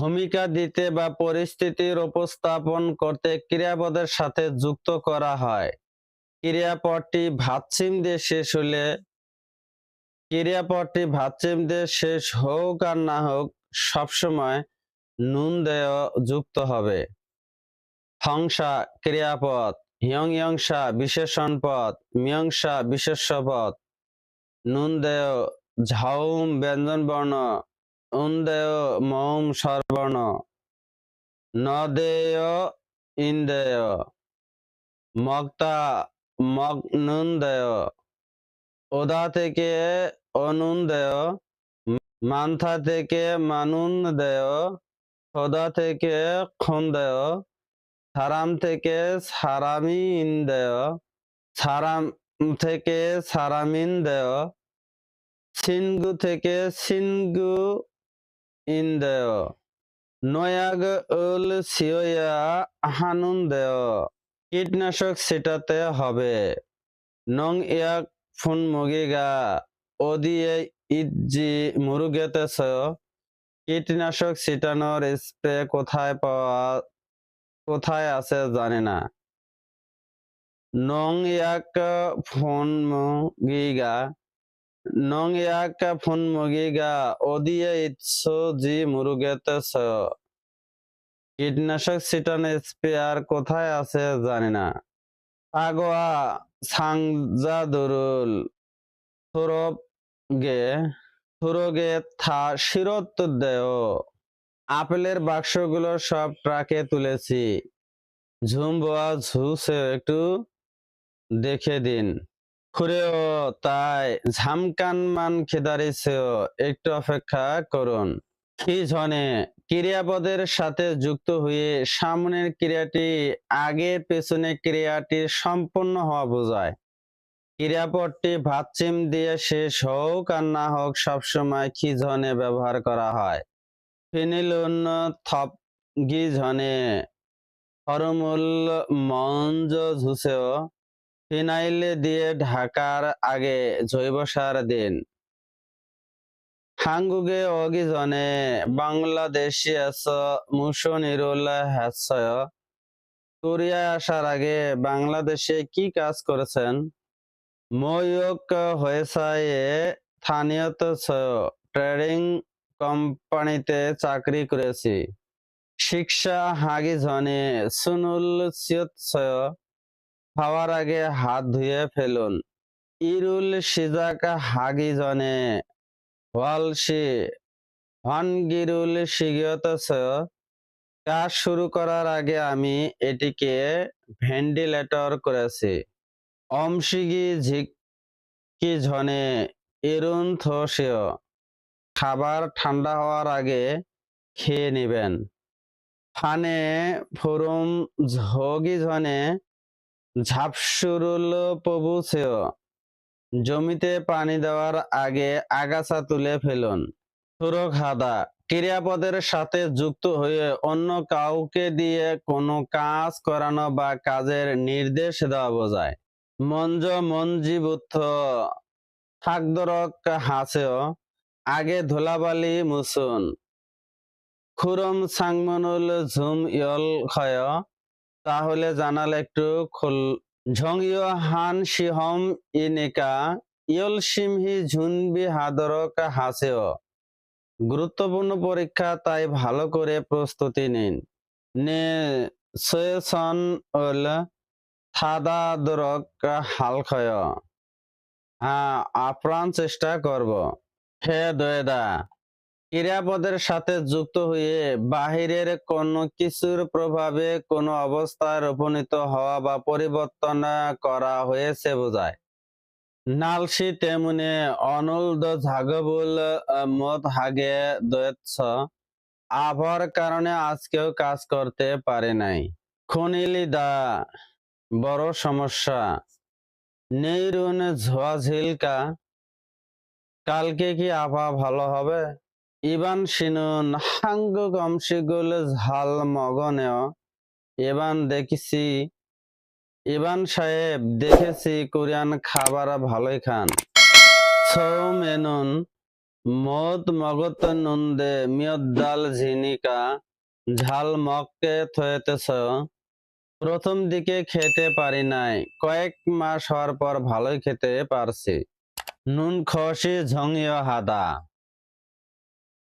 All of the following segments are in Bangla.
ভূমিকা দিতে বা পরিস্থিতির উপস্থাপন করতে ক্রিয়াপদের সাথে যুক্ত করা হয়। ক্রিয়াপদটি ভাতসিম দিয়ে শেষ হলে, ক্রিয়াপদটি ভাতসিম দিয়ে শেষ হোক আর না হোক, সবসময় নুন দেয় যুক্ত হবে। হংসা ক্রিয়াপদ হিয়ং ইয়ংসা বিশেষণ পদ, মিয়ংসা বিশেষ্য পদ নুন দেয় ঝাউম ব্যঞ্জন বর্ণ উন্দেয় মৌম স্বরবর্ণ নদেয় ইন্দেয়, মক্তা মগ নুন দেয় ওদা থেকে অনুন দেয় মান্থা থেকে মানুন দেয় সদা থেকে খন দেয় সারাম থেকে সারামিন দেয় সারাম থেকে সারামিন দেয় সিনগু থেকে সিনগু ইন্দেয় নয়াগ হানুন দেয় কীটনাশক ছিটাতে হবে। নং ইয়াক ফুন মুগিগা, ওদিয়ে ইজি মুরুগেতেছ কীটনাশক ছিটানোর স্প্রে কোথায় পাওয়া, কোথায় আছে জানি না। নং ইয়াক ফোন মুগিগা নং ইয়াক ফোন মুগিগা ওদিয়ে ইৎস জি মুরুগেতেছ কীটনাশক ছিটানো স্প্রেয়ার কোথায় আছে জানি না। আগোয়া সাংজা দরুল। থুরব গে থুরগে থা শিরত দেয় আপেলের বাক্সগুলো সব ট্রাকে তুলেছি। ঝুম বোয়া ঝুসে একটু দেখে দিন। খুরেও তাই ঝামকান মান একটু অপেক্ষা করুন। কি জনে ক্রিয়াপদের সাথে যুক্ত হয়ে সামনের ক্রিয়াটি আগে পেছনে ক্রিয়াটি হওয়া বোঝায়। ক্রিয়াপদটি ভাতচিম দিয়ে শেষ হোক আর না হোক সবসময় কি ঝনে ব্যবহার করা হয়? ফিনিলুন থপ, গি ঝনে। হরমুল, মঞ্জ ঝুসেও ফিনাইল দিয়ে ঢাকার আগে জৈব সার দিন। হাঙ্গুগে অগিজনে বাংলাদেশি আস মুশনিরুল হাসয় কোরিয়ায় আসার আগে বাংলাদেশে কি কাজ করেছেন? ময়ক হয়েছে স্থানীয়ত ট্রেডিং কোম্পানিতে চাকরি করেছি। শিক্ষা হাগিজনে সুনুল সিয়ত খাওয়ার আগে হাত ধুয়ে ফেলুন। ইরুল সিজাক হাগি জনে, ওয়ালসি হনগিরুল সিগিয়ত কাজ শুরু করার আগে আমি এটিকে ভেন্টিলেটর করেছি। অমসিগি ঝিকি ঝনে, ইরুন থসিও। খাবার ঠান্ডা হওয়ার আগে খেয়ে নেবেন। ফানে ফুরুম ঝগি ঝনে ঝাপসুরুল পবুছেও জমিতে পানি দেওয়ার আগে আগাছা তুলে ফেলুন। সুরক হাদা, ক্রিয়াপদের সাথে যুক্ত হয়ে অন্য কাউকে দিয়ে কোনো কাজ করানো বা কাজের নির্দেশ দেওয়া বোঝায়। মঞ্জ মঞ্জিবুত্থ থাকদরক হাসেও, আগে ধুলাবালি মুসুন খুরম সাংমনুল ঝুম ইয়ল ক্ষয় তাহলে জানাল একটু খুল। ঝংইয় হান শিহম ইনিকা, ইয়ল সিমহি ঝুনবি হাদরক হাসেও। গুরুত্বপূর্ণ পরীক্ষা, তাই ভালো করে প্রস্তুতি নিন। নে সন ওল থাদাদরক হালখয় হ্যাঁ আপ্রাণ চেষ্টা করব। হে দয়েদা ক্রিয়াপদের সাথে যুক্ত হয়ে বাহিরের কোনো কিছুর প্রভাবে কোনো অবস্থায় উপনীত হওয়া বা পরিবর্তন করা হয়েছে বোঝায়। নালসি তেমনি অনুলদ ঝাগবুল মত হাগে দয়েছ আবহাওয়ার কারণে আজকেও কাজ করতে পারে নাই। খনিলি দা, বড় সমস্যা। নেইরুন ঝোয়া ঝিলকা কালকে কি আবহাওয়া ভালো হবে? ইবান সিনুন হাঙ্গ গমসিগুল ঝাল মগনেও। এবান দেখেছি, ইবান সাহেব দেখেছি কোরিয়ান খাবার ভালোই খান। সৌ মেনুন, মদ মগত নন্দে মিয়দ্দাল ঝিনিকা, ঝাল মগকে থয়েতেছ। প্রথম দিকে খেতে পারি নাই, কয়েক মাস হওয়ার পর ভালোই খেতে পারছি। নুন খসি ঝঙিয় হাদা।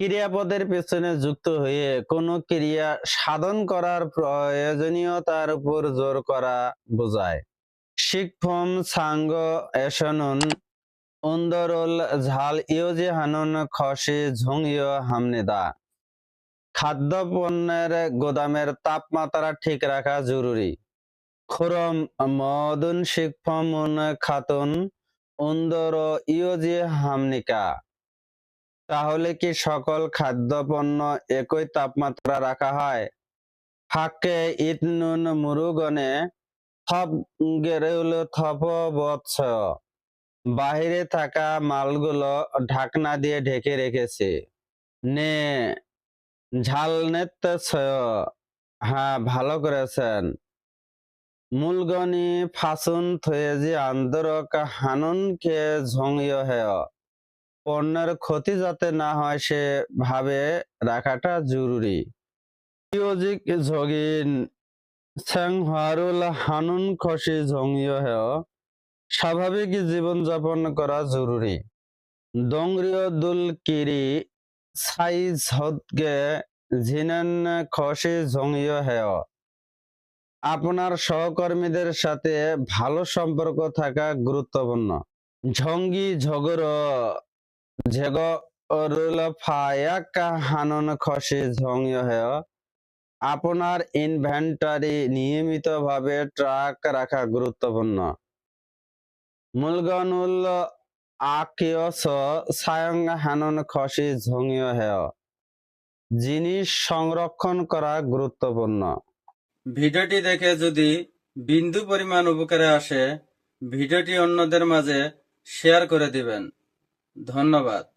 ক্রিয়াপদের পেছনে যুক্ত হয়ে কোনো ক্রিয়া সাধন করার প্রয়োজনীয়তার উপর জোর করা বোঝায়। শিখফম সাঙ্গ এসনুন উন্দরল ঝাল ইউজি হানুন খসি ঝুংইয় হামনিদা। খাদ্য পণ্যের গোদামের তাপমাত্রা ঠিক রাখা জরুরি। খুরম মদুন শিখফমুন খাতুন উন্দর ইউজি হামনিকা। তাহলে কি সকল খাদ্যপণ্য একই তাপমাত্রা রাখা হয়? ফাঁকে ইতনুন মুরুগনে থপ গেরেউল থপ বৎস। বাহিরে থাকা মালগুলো ঢাকনা দিয়ে ঢেকে রেখেছে। নে, ঝাল নেত্য হ্যাঁ ভালো করেছেন। মূলগনি ফাসুন থয়েজি আন্দরক হানুনকে ঝংয় হেয়। পণ্যের ক্ষতি যাতে না হয়, সে ভাবে রাখাটা জরুরি। হানুন খসি ঝংয় স্বাভাবিক জীবনযাপন করা জরুরি। দংরিয় দুল কিরি সাইজ হদকে ঝিনেন খসি ঝংয় হেয়। আপনার সহকর্মীদের সাথে ভালো সম্পর্ক থাকা গুরুত্বপূর্ণ। ঝঙ্গি ঝগড় ঝেগ রুল ফায়াক হানন খসি ঝংয় আপনার ইনভেন্টারি নিয়মিতভাবে রাখা গুরুত্বপূর্ণ। মূলগনুল আকিয়স সায়ং হানন খসি ঝংয় হেয়। জিনিস সংরক্ষণ করা গুরুত্বপূর্ণ। ভিডিওটি দেখে যদি বিন্দু পরিমাণ উপকারে আসে, ভিডিওটি অন্যদের মাঝে শেয়ার করে দিবেন। ধন্যবাদ।